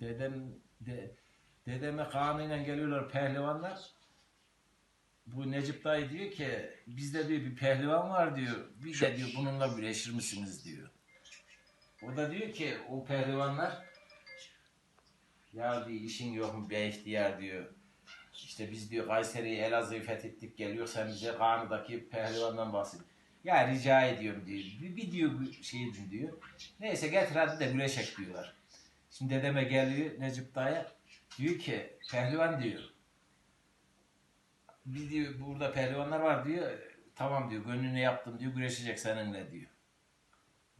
Dedem de, dedeme kanıyla geliyorlar pehlivanlar. Bu Necip dayı diyor ki bizde diyor bir pehlivan var diyor. Bir de diyor bununla güreşir misiniz diyor. O da diyor ki o pehlivanlar ya diyor işin yok mu be ihtiyar diyor. İşte biz diyor Kayseri'yi Elazığ'ı fethettik geliyor sen bize Kanı'daki pehlivandan bahset. Ya rica ediyorum diyor. Bir, bir diyor şey diyor. Neyse getir hadi de güreşek diyorlar. Şimdi dedeme geliyor Necip dayı. Diyor ki pehlivan diyor. Bir diyor burada pehlivanlar var diyor. Tamam diyor gönlünü yaptım diyor güreşecek seninle diyor.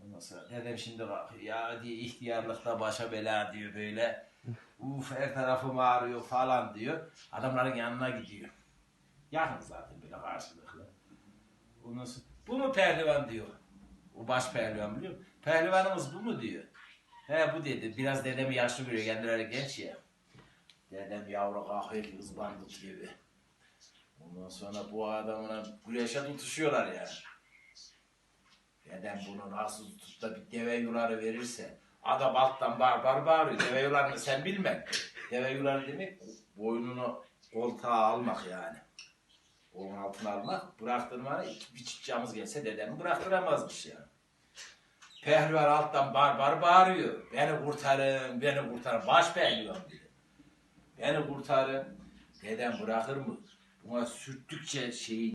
Ondan sonra dedem şimdi bak ya diye ihtiyarlıkta başa bela diyor böyle. Uf her tarafım ağrıyor falan diyor. Adamların yanına gidiyor. Yakın zaten böyle karşılıklı. Ondan sonra, bu mu pehlivan diyor. O baş pehlivan biliyor musun? Pehlivanımız bu mu diyor. He bu dedi. Biraz dedemi yaşlı görüyor. Kendileri genç ya. Dedem yavru kahve gibi gibi. Ondan sonra bu adamla güreşe tutuşuyorlar yani. Dedem bunu nasıl tutup da bir deve yuları verirse adam alttan bar bar bağırıyor. Deve yularını sen bilme. Deve yuları demek boynunu koltuğa almak yani. Onun altına almak. Bıraktırmana bir çıkacağımız gelse dedemi bıraktıramazmış yani. Pehlivan alttan bar bar bağırıyor. Beni kurtarın, beni kurtarın. Baş pehlivan dedi. Beni kurtarın. Dedem bırakır mı? Buna sürttükçe şeyi